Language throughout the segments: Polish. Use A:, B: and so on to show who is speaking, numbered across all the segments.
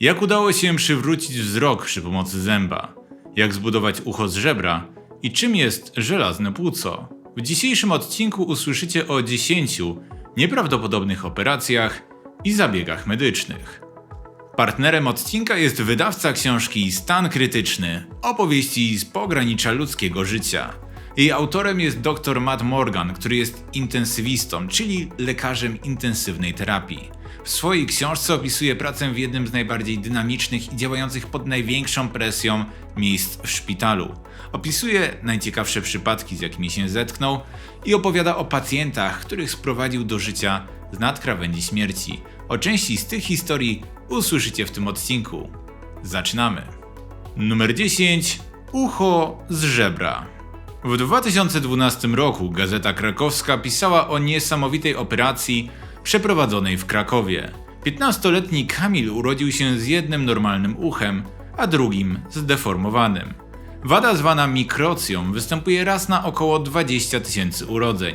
A: Jak udało się przywrócić wzrok przy pomocy zęba? Jak zbudować ucho z żebra? I czym jest żelazne płuco? W dzisiejszym odcinku usłyszycie o 10 nieprawdopodobnych operacjach i zabiegach medycznych. Partnerem odcinka jest wydawca książki Stan Krytyczny opowieści z pogranicza ludzkiego życia. Jej autorem jest dr Matt Morgan, który jest intensywistą, czyli lekarzem intensywnej terapii. W swojej książce opisuje pracę w jednym z najbardziej dynamicznych i działających pod największą presją miejsc w szpitalu. Opisuje najciekawsze przypadki, z jakimi się zetknął i opowiada o pacjentach, których sprowadził do życia z nadkrawędzi śmierci. O części z tych historii usłyszycie w tym odcinku. Zaczynamy. Numer 10. Ucho z żebra. W 2012 roku Gazeta Krakowska pisała o niesamowitej operacji przeprowadzonej w Krakowie. 15-letni Kamil urodził się z jednym normalnym uchem, a drugim zdeformowanym. Wada zwana mikrocją występuje raz na około 20 tysięcy urodzeń.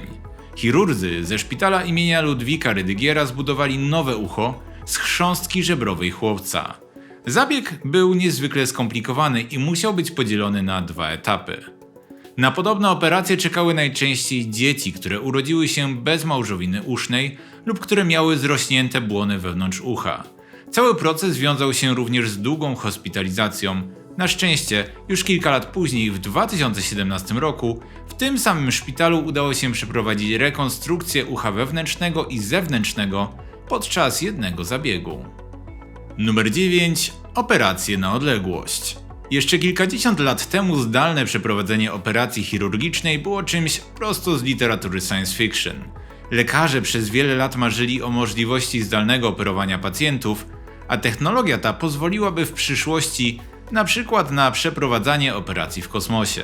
A: Chirurdzy ze szpitala imienia Ludwika Rydygiera zbudowali nowe ucho z chrząstki żebrowej chłopca. Zabieg był niezwykle skomplikowany i musiał być podzielony na dwa etapy. Na podobne operacje czekały najczęściej dzieci, które urodziły się bez małżowiny usznej lub które miały zrośnięte błony wewnątrz ucha. Cały proces wiązał się również z długą hospitalizacją. Na szczęście, już kilka lat później, w 2017 roku, w tym samym szpitalu udało się przeprowadzić rekonstrukcję ucha wewnętrznego i zewnętrznego podczas jednego zabiegu. Numer 9. Operacje na odległość. Jeszcze kilkadziesiąt lat temu zdalne przeprowadzenie operacji chirurgicznej było czymś prosto z literatury science fiction. Lekarze przez wiele lat marzyli o możliwości zdalnego operowania pacjentów, a technologia ta pozwoliłaby w przyszłości na przykład na przeprowadzanie operacji w kosmosie.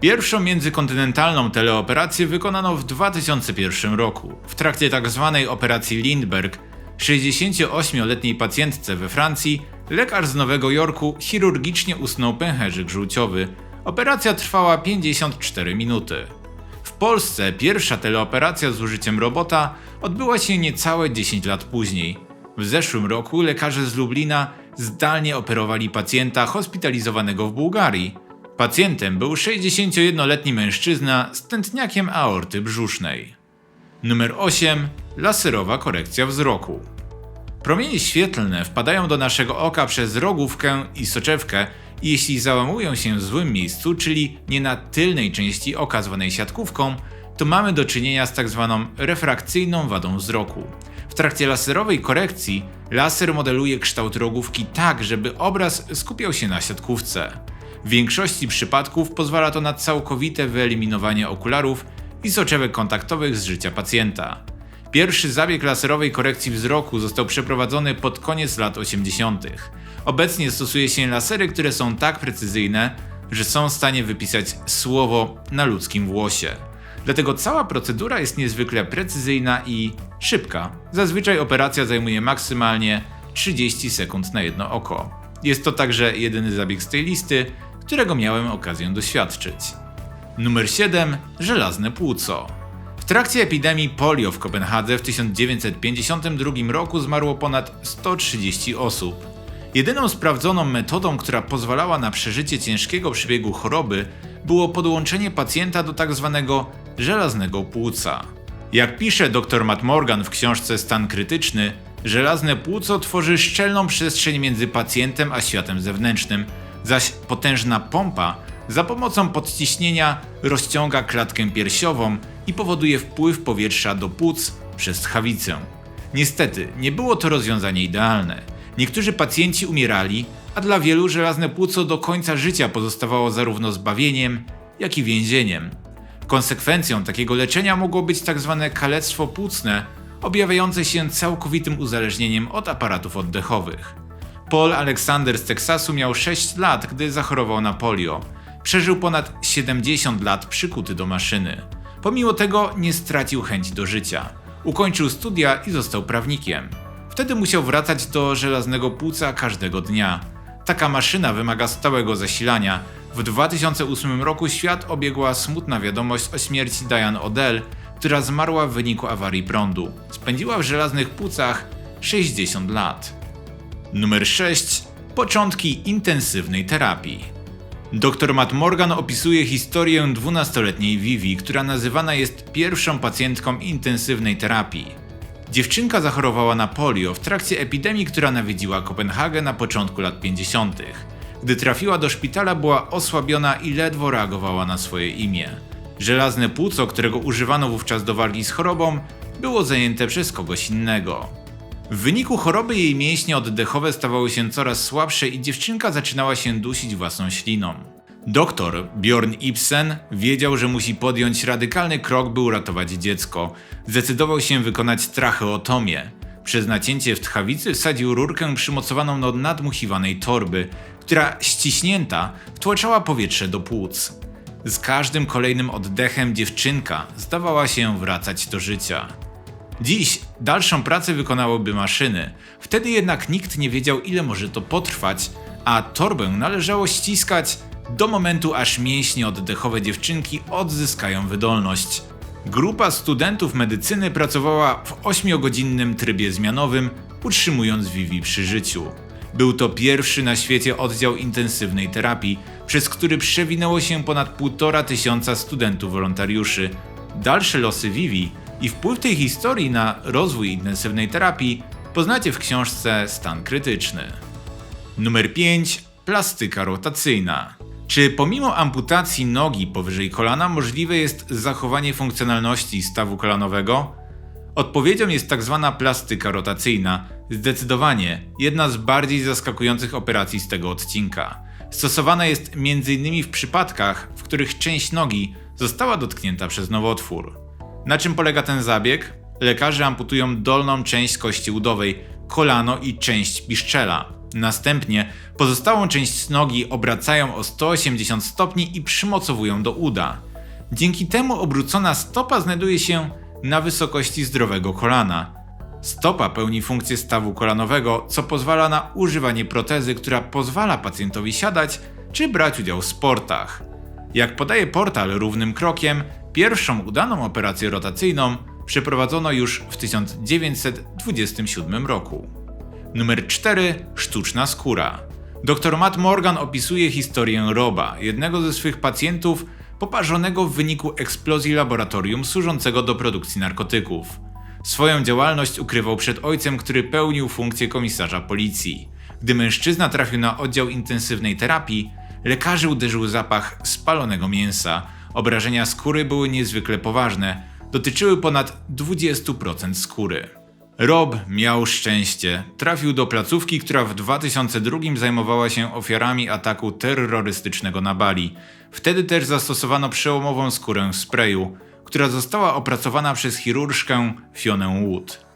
A: Pierwszą międzykontynentalną teleoperację wykonano w 2001 roku. W trakcie tzw. Tak operacji Lindbergh 68-letniej pacjentce we Francji lekarz z Nowego Jorku chirurgicznie usunął pęcherzyk żółciowy. Operacja trwała 54 minuty. W Polsce pierwsza teleoperacja z użyciem robota odbyła się niecałe 10 lat później. W zeszłym roku lekarze z Lublina zdalnie operowali pacjenta hospitalizowanego w Bułgarii. Pacjentem był 61-letni mężczyzna z tętniakiem aorty brzusznej. Numer 8. Laserowa korekcja wzroku. Promienie świetlne wpadają do naszego oka przez rogówkę i soczewkę jeśli załamują się w złym miejscu, czyli nie na tylnej części oka zwanej siatkówką, to mamy do czynienia z tak zwaną refrakcyjną wadą wzroku. W trakcie laserowej korekcji laser modeluje kształt rogówki tak, żeby obraz skupiał się na siatkówce. W większości przypadków pozwala to na całkowite wyeliminowanie okularów i soczewek kontaktowych z życia pacjenta. Pierwszy zabieg laserowej korekcji wzroku został przeprowadzony pod koniec lat 80. Obecnie stosuje się lasery, które są tak precyzyjne, że są w stanie wypisać słowo na ludzkim włosie. Dlatego cała procedura jest niezwykle precyzyjna i szybka. Zazwyczaj operacja zajmuje maksymalnie 30 sekund na jedno oko. Jest to także jedyny zabieg z tej listy, którego miałem okazję doświadczyć. Numer 7. Żelazne płuco. Trakcie epidemii polio w Kopenhadze w 1952 roku zmarło ponad 130 osób. Jedyną sprawdzoną metodą, która pozwalała na przeżycie ciężkiego przebiegu choroby, było podłączenie pacjenta do tzw. Tak żelaznego płuca. Jak pisze dr Matt Morgan w książce Stan krytyczny, żelazne płuco tworzy szczelną przestrzeń między pacjentem a światem zewnętrznym, zaś potężna pompa za pomocą podciśnienia rozciąga klatkę piersiową i powoduje wpływ powietrza do płuc przez tchawicę. Niestety, nie było to rozwiązanie idealne. Niektórzy pacjenci umierali, a dla wielu żelazne płuco do końca życia pozostawało zarówno zbawieniem, jak i więzieniem. Konsekwencją takiego leczenia mogło być tzw. Tak kalectwo płucne, objawiające się całkowitym uzależnieniem od aparatów oddechowych. Paul Alexander z Teksasu miał 6 lat, gdy zachorował na polio. Przeżył ponad 70 lat przykuty do maszyny. Pomimo tego nie stracił chęci do życia. Ukończył studia i został prawnikiem. Wtedy musiał wracać do żelaznego płuca każdego dnia. Taka maszyna wymaga stałego zasilania. W 2008 roku świat obiegła smutna wiadomość o śmierci Diane Odell, która zmarła w wyniku awarii prądu. Spędziła w żelaznych płucach 60 lat. Numer 6. Początki intensywnej terapii. Dr Matt Morgan opisuje historię 12-letniej Vivi, która nazywana jest pierwszą pacjentką intensywnej terapii. Dziewczynka zachorowała na polio w trakcie epidemii, która nawiedziła Kopenhagę na początku lat 50. Gdy trafiła do szpitala, była osłabiona i ledwo reagowała na swoje imię. Żelazne płuco, którego używano wówczas do walki z chorobą, było zajęte przez kogoś innego. W wyniku choroby jej mięśnie oddechowe stawały się coraz słabsze i dziewczynka zaczynała się dusić własną śliną. Doktor Bjorn Ibsen wiedział, że musi podjąć radykalny krok, by uratować dziecko. Zdecydował się wykonać tracheotomię. Przez nacięcie w tchawicy wsadził rurkę przymocowaną do nadmuchiwanej torby, która ściśnięta wtłaczała powietrze do płuc. Z każdym kolejnym oddechem dziewczynka zdawała się wracać do życia. Dziś dalszą pracę wykonałyby maszyny, wtedy jednak nikt nie wiedział ile może to potrwać, a torbę należało ściskać do momentu aż mięśnie oddechowe dziewczynki odzyskają wydolność. Grupa studentów medycyny pracowała w 8-godzinnym trybie zmianowym, utrzymując Vivi przy życiu. Był to pierwszy na świecie oddział intensywnej terapii, przez który przewinęło się ponad półtora tysiąca studentów wolontariuszy. Dalsze losy Vivi i wpływ tej historii na rozwój intensywnej terapii poznacie w książce Stan Krytyczny. Numer 5. Plastyka rotacyjna. Czy pomimo amputacji nogi powyżej kolana możliwe jest zachowanie funkcjonalności stawu kolanowego? Odpowiedzią jest tak zwana plastyka rotacyjna, zdecydowanie jedna z bardziej zaskakujących operacji z tego odcinka. Stosowana jest m.in. w przypadkach, w których część nogi została dotknięta przez nowotwór. Na czym polega ten zabieg? Lekarze amputują dolną część kości udowej, kolano i część piszczela. Następnie pozostałą część nogi obracają o 180 stopni i przymocowują do uda. Dzięki temu obrócona stopa znajduje się na wysokości zdrowego kolana. Stopa pełni funkcję stawu kolanowego, co pozwala na używanie protezy, która pozwala pacjentowi siadać czy brać udział w sportach. Jak podaje portal równym krokiem, pierwszą udaną operację rotacyjną przeprowadzono już w 1927 roku. Numer 4. Sztuczna skóra. Dr Matt Morgan opisuje historię Roba, jednego ze swych pacjentów poparzonego w wyniku eksplozji laboratorium służącego do produkcji narkotyków. Swoją działalność ukrywał przed ojcem, który pełnił funkcję komisarza policji. Gdy mężczyzna trafił na oddział intensywnej terapii, lekarzy uderzył zapach spalonego mięsa. Obrażenia skóry były niezwykle poważne, dotyczyły ponad 20% skóry. Rob miał szczęście. Trafił do placówki, która w 2002 zajmowała się ofiarami ataku terrorystycznego na Bali. Wtedy też zastosowano przełomową skórę sprayu, która została opracowana przez chirurżkę Fionę Wood.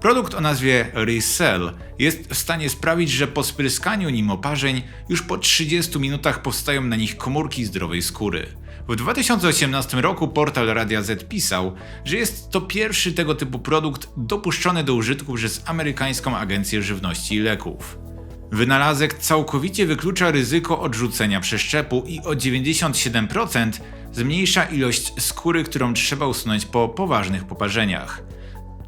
A: Produkt o nazwie Resell jest w stanie sprawić, że po spryskaniu nim oparzeń już po 30 minutach powstają na nich komórki zdrowej skóry. W 2018 roku portal Radia Z pisał, że jest to pierwszy tego typu produkt dopuszczony do użytku przez amerykańską agencję żywności i leków. Wynalazek całkowicie wyklucza ryzyko odrzucenia przeszczepu i o 97% zmniejsza ilość skóry, którą trzeba usunąć po poważnych poparzeniach.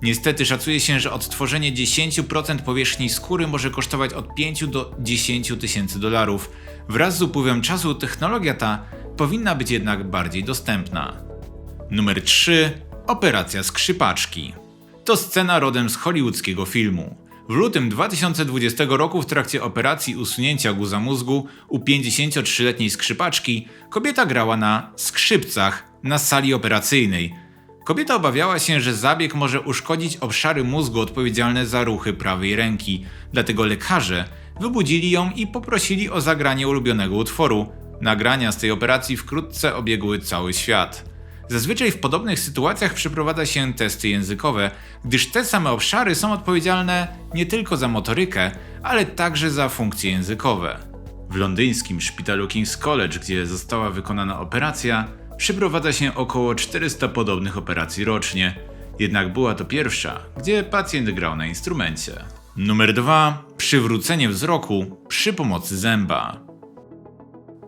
A: Niestety szacuje się, że odtworzenie 10% powierzchni skóry może kosztować od 5 do 10 tysięcy dolarów. Wraz z upływem czasu technologia ta powinna być jednak bardziej dostępna. Numer 3. Operacja skrzypaczki. To scena rodem z hollywoodzkiego filmu. W lutym 2020 roku w trakcie operacji usunięcia guza mózgu u 53-letniej skrzypaczki kobieta grała na skrzypcach na sali operacyjnej. Kobieta obawiała się, że zabieg może uszkodzić obszary mózgu odpowiedzialne za ruchy prawej ręki, dlatego lekarze wybudzili ją i poprosili o zagranie ulubionego utworu, Nagrania z tej operacji wkrótce obiegły cały świat. Zazwyczaj w podobnych sytuacjach przeprowadza się testy językowe, gdyż te same obszary są odpowiedzialne nie tylko za motorykę, ale także za funkcje językowe. W londyńskim szpitalu King's College, gdzie została wykonana operacja, przeprowadza się około 400 podobnych operacji rocznie, jednak była to pierwsza, gdzie pacjent grał na instrumencie. Numer 2. Przywrócenie wzroku przy pomocy zęba.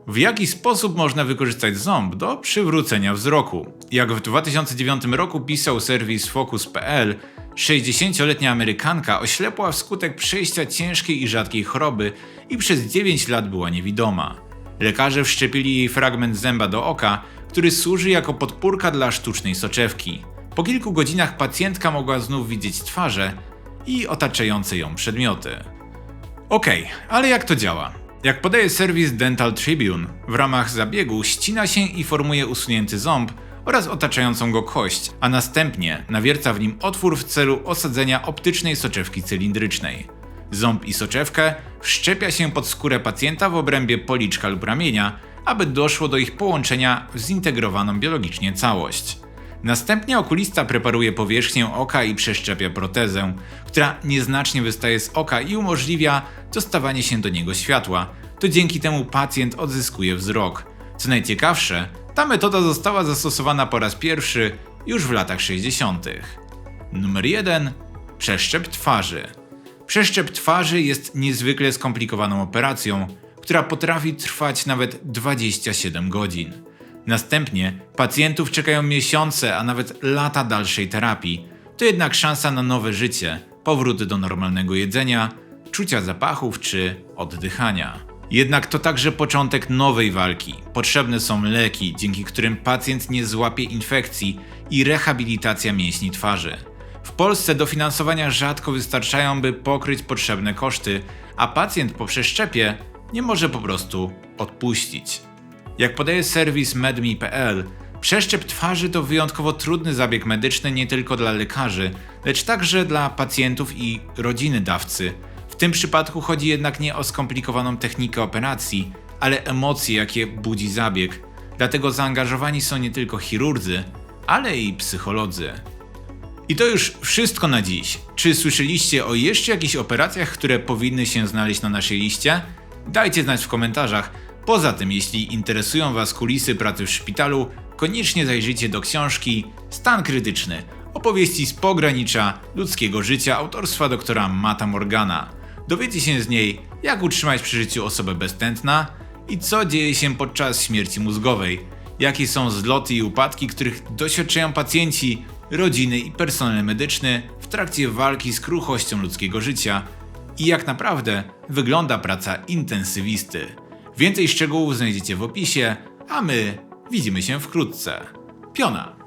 A: W jaki sposób można wykorzystać ząb do przywrócenia wzroku? Jak w 2009 roku pisał serwis Focus.pl, 60-letnia Amerykanka oślepła wskutek przejścia ciężkiej i rzadkiej choroby i przez 9 lat była niewidoma. Lekarze wszczepili jej fragment zęba do oka, który służy jako podpórka dla sztucznej soczewki. Po kilku godzinach pacjentka mogła znów widzieć twarze i otaczające ją przedmioty. Okej, ale jak to działa? Jak podaje serwis Dental Tribune, w ramach zabiegu ścina się i formuje usunięty ząb oraz otaczającą go kość, a następnie nawierca w nim otwór w celu osadzenia optycznej soczewki cylindrycznej. Ząb i soczewkę wszczepia się pod skórę pacjenta w obrębie policzka lub ramienia, aby doszło do ich połączenia w zintegrowaną biologicznie całość. Następnie okulista preparuje powierzchnię oka i przeszczepia protezę, która nieznacznie wystaje z oka i umożliwia dostawanie się do niego światła. To dzięki temu pacjent odzyskuje wzrok. Co najciekawsze, ta metoda została zastosowana po raz pierwszy już w latach 60. Numer 1. Przeszczep twarzy. Przeszczep twarzy jest niezwykle skomplikowaną operacją, która potrafi trwać nawet 27 godzin. Następnie pacjentów czekają miesiące, a nawet lata dalszej terapii. To jednak szansa na nowe życie, powrót do normalnego jedzenia, czucia zapachów czy oddychania. Jednak to także początek nowej walki. Potrzebne są leki, dzięki którym pacjent nie złapie infekcji i rehabilitacja mięśni twarzy. W Polsce dofinansowania rzadko wystarczają, by pokryć potrzebne koszty, a pacjent po przeszczepie nie może po prostu odpuścić. Jak podaje serwis medme.pl, przeszczep twarzy to wyjątkowo trudny zabieg medyczny nie tylko dla lekarzy, lecz także dla pacjentów i rodziny dawcy. W tym przypadku chodzi jednak nie o skomplikowaną technikę operacji, ale emocje, jakie budzi zabieg. Dlatego zaangażowani są nie tylko chirurdzy, ale i psycholodzy. I to już wszystko na dziś. Czy słyszeliście o jeszcze jakichś operacjach, które powinny się znaleźć na naszej liście? Dajcie znać w komentarzach. Poza tym, jeśli interesują Was kulisy pracy w szpitalu, koniecznie zajrzyjcie do książki Stan krytyczny opowieści z pogranicza ludzkiego życia autorstwa doktora Mata Morgana. Dowiecie się z niej, jak utrzymać przy życiu osobę beztętna i co dzieje się podczas śmierci mózgowej, jakie są zloty i upadki, których doświadczają pacjenci, rodziny i personel medyczny w trakcie walki z kruchością ludzkiego życia i jak naprawdę wygląda praca intensywisty. Więcej szczegółów znajdziecie w opisie, a my widzimy się wkrótce. Piona!